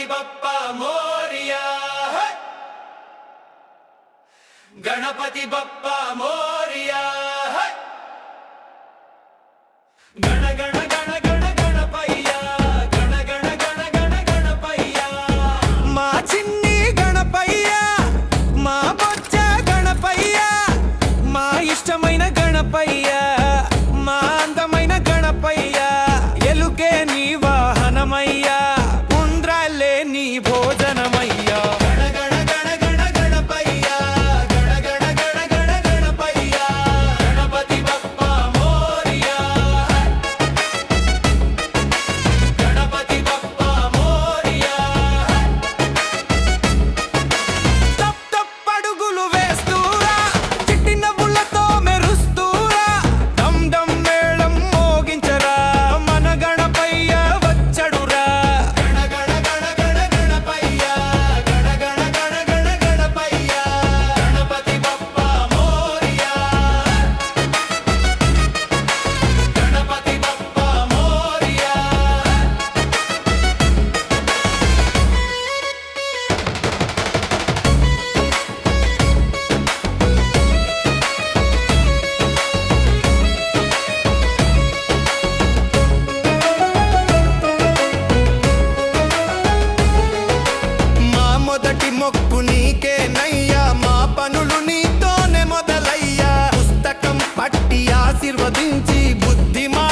ಗಣಪತಿ ಬಪ್ಪ ಮೋರಿಯ ಗಣಪತಿ ಬಪ್ಪ ಮೋರಿಯ ಗಣ ಗಣ ಗಣ! మొక్కు నీకే నయ్యా. మా పనులు నీతోనే మొదలయ్యా. పుస్తకం పట్టి ఆశీర్వదించి బుద్ధిమా